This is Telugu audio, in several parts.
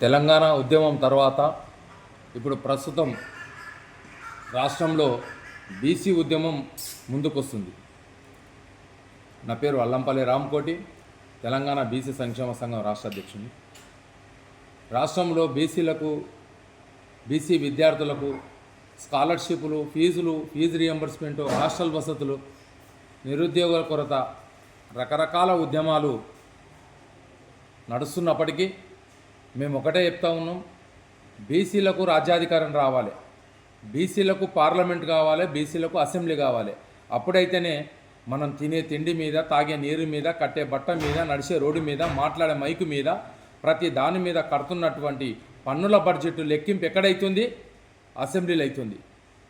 తెలంగాణ ఉద్యమం తర్వాత ఇప్పుడు ప్రస్తుతం రాష్ట్రంలో బీసీ ఉద్యమం ముందుకొస్తుంది. నా పేరు అల్లంపల్లి రామ్కోటి తెలంగాణ బీసీ సంక్షేమ సంఘం రాష్ట్ర అధ్యక్షుని. రాష్ట్రంలో బీసీలకు బీసీ విద్యార్థులకు స్కాలర్షిప్లు ఫీజులు ఫీజు రియంబర్స్మెంట్ హాస్టల్ వసతులు నిరుద్యోగుల కొరత రకరకాల ఉద్యమాలు నడుస్తున్నప్పటికీ మేము ఒకటే చెప్తా ఉన్నాం. బీసీలకు రాజ్యాధికారం రావాలి. బీసీలకు పార్లమెంట్ కావాలి బీసీలకు అసెంబ్లీ కావాలి. అప్పుడైతేనే మనం తినే తిండి మీద తాగే నీరు మీద కట్టే బట్ట మీద నడిచే రోడ్డు మీద మాట్లాడే మైకు మీద ప్రతి దాని మీద కడుతున్నటువంటి పన్నుల బడ్జెట్ లెక్కింపు ఎక్కడైతుంది? అసెంబ్లీలు అవుతుంది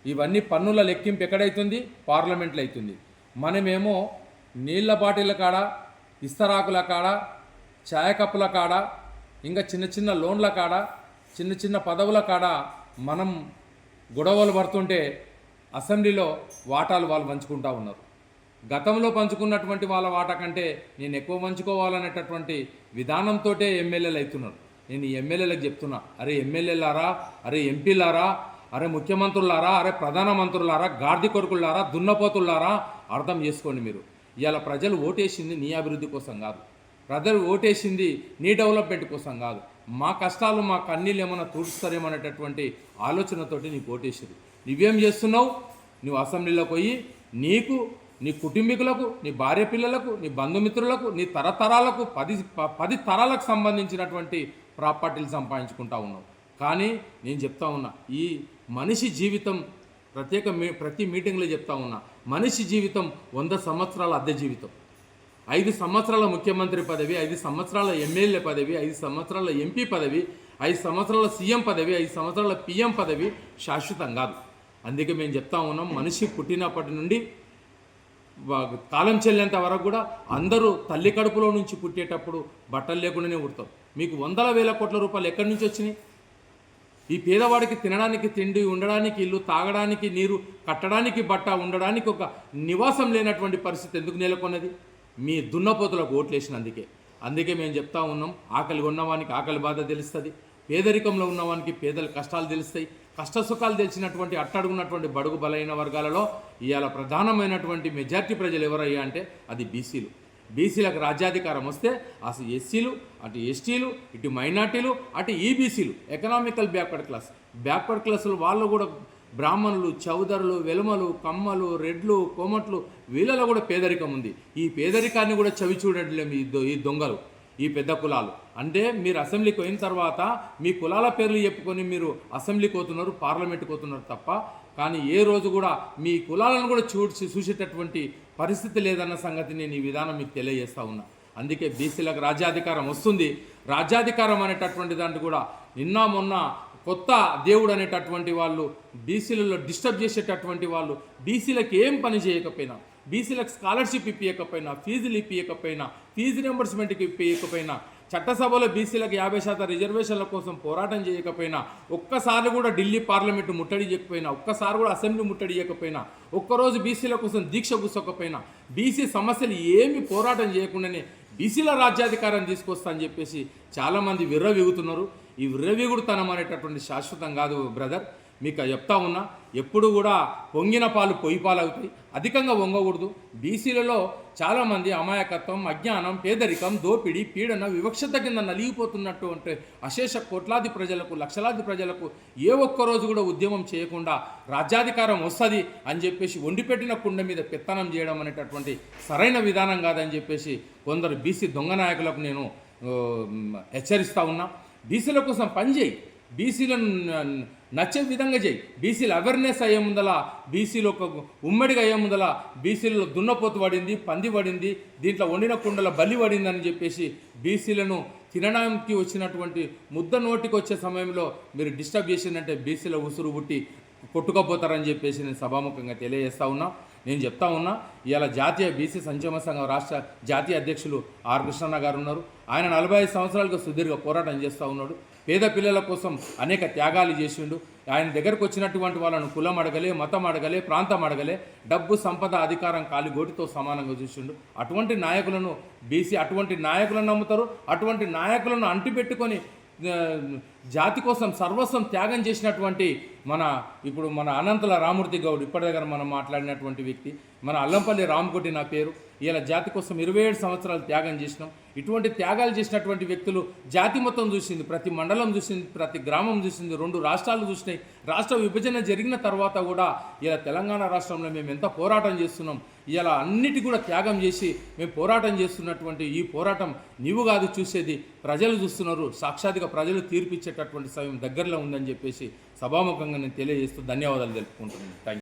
ఇవన్నీ పన్నుల లెక్కింపు ఎక్కడైతుంది? పార్లమెంట్లు అవుతుంది మనమేమో నీళ్ళ బాటిల కాడ ఇస్తరాకుల కాడ ఛాయ కప్పుల కాడ ఇంకా చిన్న చిన్న లోన్ల కాడ చిన్న చిన్న పదవుల కాడ మనం గొడవలు పడుతుంటే అసెంబ్లీలో వాటాలు వాళ్ళు పంచుకుంటా ఉన్నారు. గతంలో పంచుకున్నటువంటి వాళ్ళ వాటా కంటే నేను ఎక్కువ పంచుకోవాలనేటటువంటి విధానంతో ఎమ్మెల్యేలు అవుతున్నారు. నేను ఎమ్మెల్యేలకు చెప్తున్నా అరే ఎమ్మెల్యేలారా అరే ఎంపీలారా అరే ముఖ్యమంత్రులారా అరే ప్రధానమంత్రులారా గార్ది కొడుకులారా దున్నపోతులారా అర్థం చేసుకోండి మీరు. ఇవాళ ప్రజలు ఓటేసింది నీ అభివృద్ధి కోసం కాదు. ప్రజలు ఓటేసింది నీ డెవలప్మెంట్ కోసం కాదు. మా కష్టాలు మా కన్నీళ్ళు ఏమైనా తూడుస్తారేమనేటటువంటి ఆలోచనతోటి నీకు ఓటేసారు నువ్వేం చేస్తున్నావు? నువ్వు అసెంబ్లీలోకి పోయి నీకు నీ కుటుంబీకులకు నీ భార్య పిల్లలకు నీ బంధుమిత్రులకు నీ తరతరాలకు పది పది తరాలకు సంబంధించినటువంటి ప్రాపర్టీలు సంపాదించుకుంటా ఉన్నావు. కానీ నేను చెప్తా ఉన్నా ఈ మనిషి జీవితం ప్రత్యేక మీ ప్రతి మీటింగ్లో చెప్తా ఉన్నా మనిషి జీవితం వంద సంవత్సరాల అద్దె జీవితం. ఐదు సంవత్సరాల ముఖ్యమంత్రి పదవి ఐదు సంవత్సరాల ఎమ్మెల్యే పదవి ఐదు సంవత్సరాల ఎంపీ పదవి ఐదు సంవత్సరాల సీఎం పదవి ఐదు సంవత్సరాల పిఎం పదవి శాశ్వతం కాదు. అందుకే మేము చెప్తా ఉన్నాం మనిషి పుట్టినప్పటి నుండి కాలం చెల్లేంత వరకు కూడా అందరూ తల్లి కడుపులో నుంచి పుట్టేటప్పుడు బట్టలు లేకుండానే పుడతాం మీకు వందల వేల కోట్ల రూపాయలు ఎక్కడి నుంచి వచ్చినాయి? ఈ పేదవాడికి తినడానికి తిండి ఉండడానికి ఇల్లు తాగడానికి నీరు కట్టడానికి బట్ట ఉండడానికి ఒక నివాసం లేనటువంటి పరిస్థితి ఎందుకు నెలకొన్నది? మీ దున్నపోతులకు ఓట్లేసినందుకే. అందుకే మేము చెప్తా ఉన్నాం ఆకలి ఉన్నవానికి ఆకలి బాధ తెలుస్తుంది పేదరికంలో ఉన్నవానికి పేదల కష్టాలు తెలుస్తాయి. కష్ట సుఖాలు తెలిసినటువంటి అట్టడుగున్నటువంటి బడుగు బలైన వర్గాలలో ఇవాళ ప్రధానమైనటువంటి మెజార్టీ ప్రజలు ఎవరయ్యా అంటే అది బీసీలు. బీసీలకు రాజ్యాధికారం వస్తే అసలు ఎస్సీలు అటు ఎస్టీలు ఇటు మైనార్టీలు అటు ఈబీసీలు ఎకనామికల్ బ్యాక్వర్డ్ క్లాస్ బ్యాక్వర్డ్ క్లాసులు వాళ్ళు కూడా బ్రాహ్మణులు చౌదరులు వెలుమలు కమ్మలు రెడ్లు కోమట్లు వీళ్ళలో కూడా పేదరికం ఉంది. ఈ పేదరికాన్ని కూడా చవి చూడట్లేము ఈ దొ- ఈ దొంగలు ఈ పెద్ద కులాలు. అంటే మీరు అసెంబ్లీకి పోయిన తర్వాత మీ కులాల పేర్లు చెప్పుకొని మీరు అసెంబ్లీకి పోతున్నారు పార్లమెంట్కి పోతున్నారు తప్ప కానీ ఏ రోజు కూడా మీ కులాలను కూడా చూసి చూసేటటువంటి పరిస్థితి లేదన్న సంగతి నేను ఈ విధానం మీకు తెలియజేస్తా ఉన్నా. అందుకే బీసీలకు రాజ్యాధికారం వస్తుంది. రాజ్యాధికారం అనేటటువంటి దాంట్లో కూడా నిన్న మొన్న కొత్త దేవుడు అనేటటువంటి వాళ్ళు బీసీలలో డిస్టర్బ్ చేసేటటువంటి వాళ్ళు బీసీలకు ఏం పని చేయకపోయినా బీసీలకు స్కాలర్షిప్ ఇప్పించకపోయినా ఫీజులు ఇప్పించకపోయినా ఫీజు రింబర్స్మెంట్కి ఇప్పించకపోయినా చట్టసభలో బీసీలకు యాభై శాతం రిజర్వేషన్ల కోసం పోరాటం చేయకపోయినా ఒక్కసారి కూడా ఢిల్లీ పార్లమెంటు ముట్టడి చేయకపోయినా ఒక్కసారి కూడా అసెంబ్లీ ముట్టడి చేయకపోయినా ఒక్కరోజు బీసీల కోసం దీక్ష కూర్చోకపోయినా బీసీ సమస్యలు ఏమి పోరాటం చేయకుండానే బీసీల రాజ్యాధికారం తీసుకొస్తా అని చెప్పేసి చాలామంది విర్రవిగుతున్నారు. ఈ విర్రవీగుడుతనం అనేటటువంటి శాశ్వతం కాదు బ్రదర్. మీకు చెప్తా ఉన్నా ఎప్పుడు కూడా పొంగిన పాలు పొయ్యి పాలు అవుతాయి. అధికంగా వంగకూడదు బీసీలలో చాలామంది అమాయకత్వం అజ్ఞానం పేదరికం దోపిడీ పీడన వివక్షత కింద నలిగిపోతున్నట్టు అంటే అశేష కోట్లాది ప్రజలకు లక్షలాది ప్రజలకు ఏ ఒక్క రోజు కూడా ఉద్యమం చేయకుండా రాజ్యాధికారం వస్తుంది అని చెప్పేసి వండిపెట్టిన కుండ మీద పెత్తనం చేయడం అనేటటువంటి సరైన విధానం కాదని చెప్పేసి కొందరు బీసీ దొంగ నాయకులకు నేను హెచ్చరిస్తూ హెచ్చరిస్తా ఉన్నా. బీసీల కోసం పనిచేయి బీసీలను నచ్చే విధంగా చేయి. బీసీలు అవేర్నెస్ అయ్యే ముందల బీసీలు ఒక ఉమ్మడిగా అయ్యే ముందల బీసీలలో దున్నపోతు పడింది పంది పడింది దీంట్లో వండిన కుండల బలి పడింది అని చెప్పేసి బీసీలను తినడానికి వచ్చినటువంటి ముద్ద నోటికి వచ్చే సమయంలో మీరు డిస్టర్బ్ చేసిందంటే బీసీల ఉసురు పుట్టి కొట్టుకపోతారని చెప్పేసి నేను సభాముఖంగా తెలియజేస్తా ఉన్నా. నేను చెప్తా ఉన్నా ఇవాళ జాతీయ బీసీ సంక్షేమ సంఘం రాష్ట్ర జాతీయ అధ్యక్షులు ఆర్ కృష్ణన్న గారు ఉన్నారు. ఆయన నలభై ఐదు సంవత్సరాలుగా సుదీర్ఘ పోరాటం చేస్తూ ఉన్నాడు. పేద పిల్లల కోసం అనేక త్యాగాలు చేసిండు. ఆయన దగ్గరకు వచ్చినటువంటి వాళ్ళను కులం అడగలే మతం అడగలే ప్రాంతం అడగలే డబ్బు సంపద అధికారం కాలిగోటితో సమానంగా చూసిండు. అటువంటి నాయకులను బీసీ అటువంటి నాయకులను నమ్ముతారు అటువంటి నాయకులను అంటిపెట్టుకొని జాతి కోసం సర్వస్వం త్యాగం చేసినటువంటి మన ఇప్పుడు మన అనంతల రామూర్తి గౌడ్ ఇప్పటి దగ్గర మనం మాట్లాడినటువంటి వ్యక్తి. మన అల్లంపల్లి రామకోటి నా పేరు. ఇలా జాతి కోసం ఇరవై ఏడు సంవత్సరాలు త్యాగం చేసినాం. ఇటువంటి త్యాగాలు చేసినటువంటి వ్యక్తులు జాతి మొత్తం చూసింది ప్రతి మండలం చూసింది ప్రతి గ్రామం చూసింది రెండు రాష్ట్రాలు చూసినాయి. రాష్ట్ర విభజన జరిగిన తర్వాత కూడా ఇలా తెలంగాణ రాష్ట్రంలో మేము ఎంత పోరాటం చేస్తున్నాం. ఇలా అన్నిటి కూడా త్యాగం చేసి మేము పోరాటం చేస్తున్నటువంటి ఈ పోరాటం నీవు కాదు చూసేది. ప్రజలు చూస్తున్నారు. సాక్షాత్గా ప్రజలు తీర్పిచ్చేటటువంటి సమయం దగ్గరలో ఉందని చెప్పేసి సభాముఖంగా నేను తెలియజేస్తూ ధన్యవాదాలు తెలుపుకుంటున్నాను. Thank you